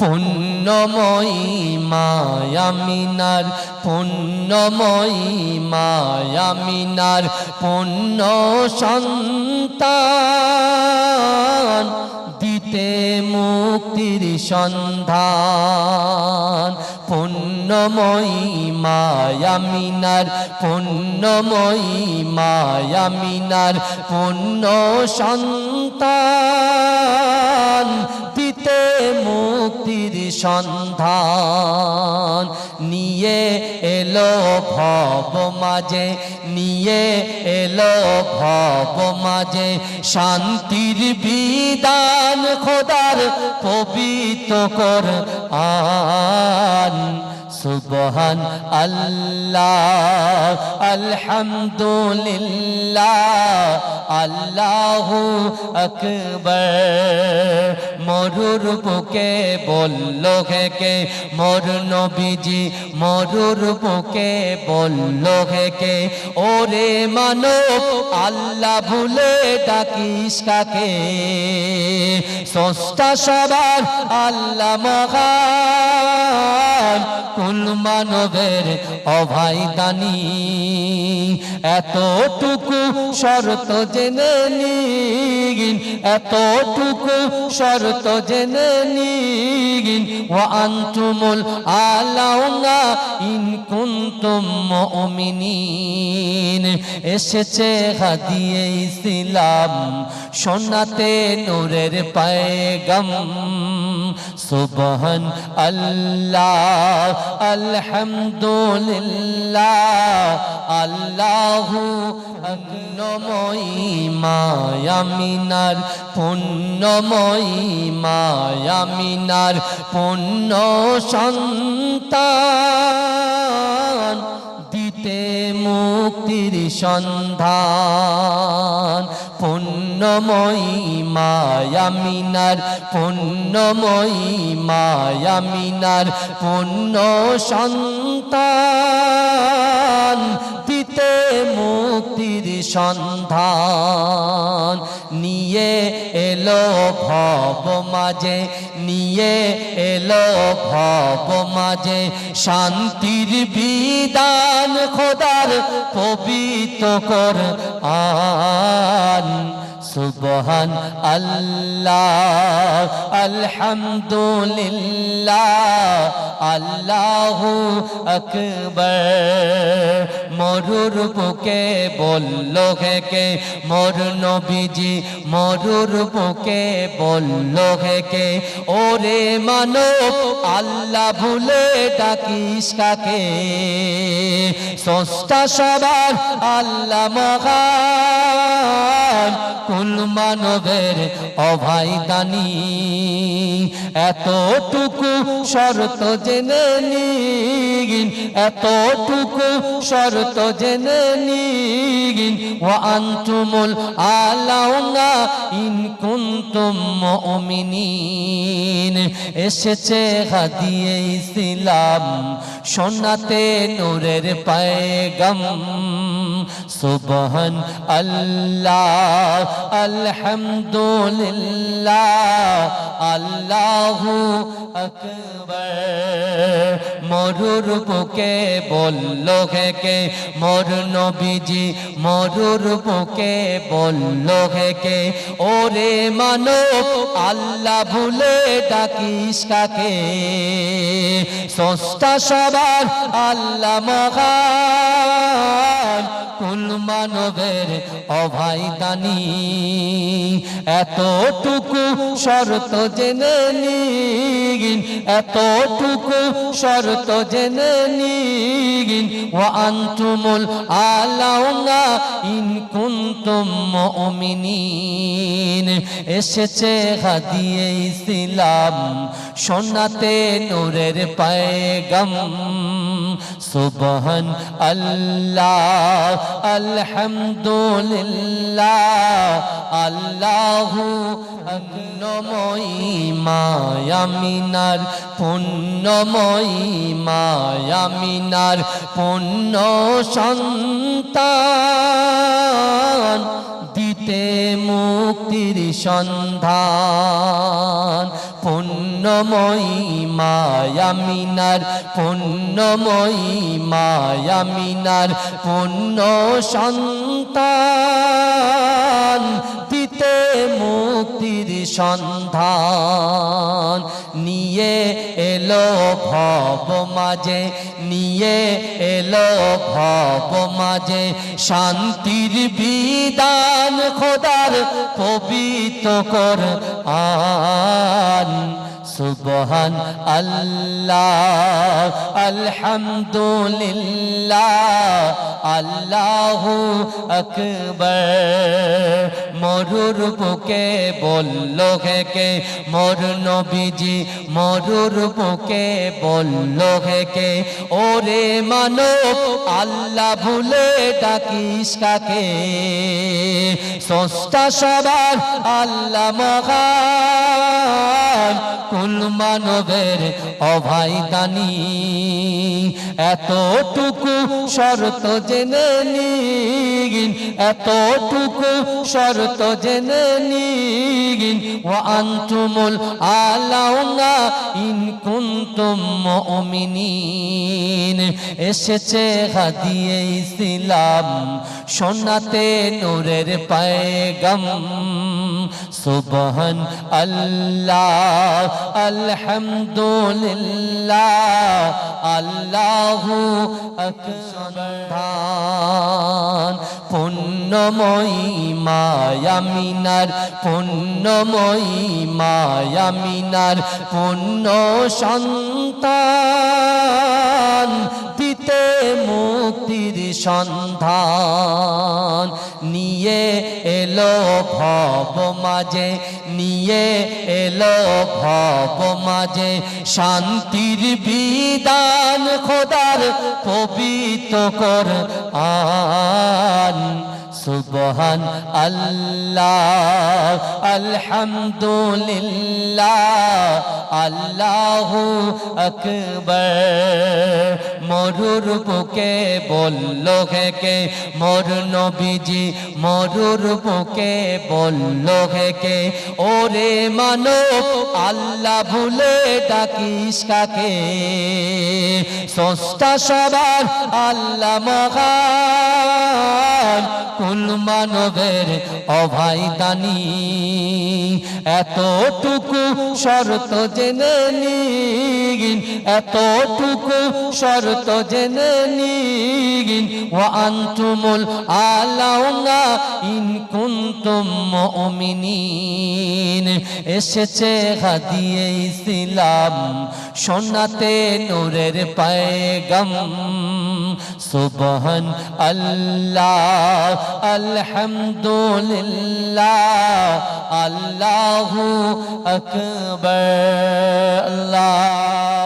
পুণ্যময়ী মায়ামিনার পুণ্যময়ী মায়ামিনার পুণ্য সন্তান, দিতে মুক্তির সন্ধান। পুণ্যময়ী মায়ামিনার পুণ্যময়ী মায়ামিনার পুণ্য সন্তান দিতে মুক্তির সন্ধান। নিয়ে এলো ভব মাঝে, নিয়ে এলো ভব মাঝে। শান্তির বিধান খোদার পবিত্র কর আন সুবহান আল্লাহ, আলহামদুলিল্লাহ, আল্লাহু আকবার। মরুর বুকে বলল কে? মোর নবীজি, মরুর বুকে বলল কে? ওরে মানব, আল্লাহ ভুলে ডাকিস কাকে? সস্তা সবার আল্লাহ মহান কুল মানবের অভাই দানি? এতটুকু শর্ত জেনে নিগিন এতটুকু শর্ত জেনে নিগিন। ও আন্তুমুল আলাউনা ইন কুনতুম মুমিনিন। এসেছে হাদিয়ে ইসলাম সোনাতে নূরের পায়গাম। সুবহান আল্লাহ আলহামদুলিল্লাহ আল্লাহু অগ্নময়ী মায়ামিনার পুণ্যময়ী মায়ামিনার পুণ্য সন্তান। মুক্তির সন্ধান। পুণ্যময়ী মায়ামিনার পুণ্যময়ী মায়ামিনার পুণ্য সন্তান। দিতে মুক্তির সন্ধান। নিয়ে এলো ভব মাঝে, নিয়ে এলো ভব মাঝে। শান্তির বিদান খোদার পবিত্র কর আন সুবহান আল্লাহ, আলহামদুলিল্লাহ, আল্লাহু আকবার। মরুর বুকে বলল কে? মোর নবীজি, মরুর বুকে বলল কে? ওরে মানব, আল্লাহ ভুলে ডাকিস কাকে? সস্তা সবার আল্লাহ মহান, কুল মানবের অভাই দানি এতটুকু শর্ত জেনে নিগিন, এতটুকু শর্ত জেনে নিগিন। ও আন্তুমুল আলাউনা ইন কুনতুম এসেছে হাদিয়ে ইসলাম, সোনাতে নূরের পায়গাম। সুবহান আল্লাহ আলহামদুলিল্লাহ। আল্লাহু আকবার। মরুর বুকে বলল কে? মোর নবীজি, মরুর বুকে বলল কে? ওরে মানব, আল্লাহ ভুলে ডাকিস কাকে? সস্তা সবার আল্লাহ মহান। কুল মানবের অভাই দানি। এতটুকু শর্ত জেনে নিগিন, এতটুকু শর্ত জেনে নিগিন ও আন্তুমুল আলাউনা ইন কুনতুম মুমিনিন। এসেছে হাদিয়ে ইসলাম, সোনাতে নূরের পায়গাম। সুবহান আল্লাহ, আলহামদুলিল্লাহ, আল্লাহু অগ্নময়ী মায়ামিনার পুণ্যময়ী মায়ামিনার পুণ্য সন্তান। দিতে মুক্তির সন্ধান। পুণ্যময়ী মায়ামিনার পুণ্যময়ী মায়ামিনার পুণ্য সন্তান। মুক্তির সন্ধান। নিয়ে এলো ভব মাঝে, নিয়ে এলো ভব মাঝে। শান্তির বিধান খোদার পবিত্র কর আন সুবহান আল্লাহ, আলহামদুলিল্লাহ, আল্লাহু আকবার। মরুর বুকে বলল কে? মোর নবীজি মরুর বুকে বলল কে? ওরে মানব, আল্লাহ ভুলে ডাকিস কাকে? সস্তা সবার আল্লাহ মহান, কুল মানবের অভাই দানি। এতটুকু শর্ত জেনে নিগিন এতটুকু শর্ত জেনে নিগিন ও আন্তুমুল আলাউনা ইন কুন্তুম মুমিনিন। এসেছে হাদিয়ে ইসলাম, সোনাতে নূরের পায়গাম, সুবহান আল্লাহ, আলহামদুলিল্লাহ, আল্লাহু আকবার। পুণ্যময়ী মায়ামিনার পুণ্যময়ী মায়ামিনার পুণ্য সন্তান দিতে মুক্তির সন্ধান। নিয়ে এলো ভব মাঝে, নিয়ে এলো ভব মাঝে, শান্তির বিদান খোদার পবিত্র কর আন সুবহান আল্লাহ, আলহামদুলিল্লাহ, আল্লাহু আকবার। মরুর বুকে বলল কে? মোর নবীজি, মরুর বুকে বলল কে? ওরে মানব, আল্লাহ ভুলে ডাকিস কাকে? সস্তা সবার আল্লাহ মহান। কুল মানবের অভাই দানি এতটুকু শর্ত জেনে নিগিন, এতটুকু শর্ত জেনে নিগিন। ও আন্তুমুল আলাউনা ইন কুন্তুম এসেছে হাদিয়ে ইসলাম, সোনাতে নূরের পায়গাম। সুবহান আল্লাহ আলহামদুলিল্লাহ আল্লাহু আকবার আল্লাহ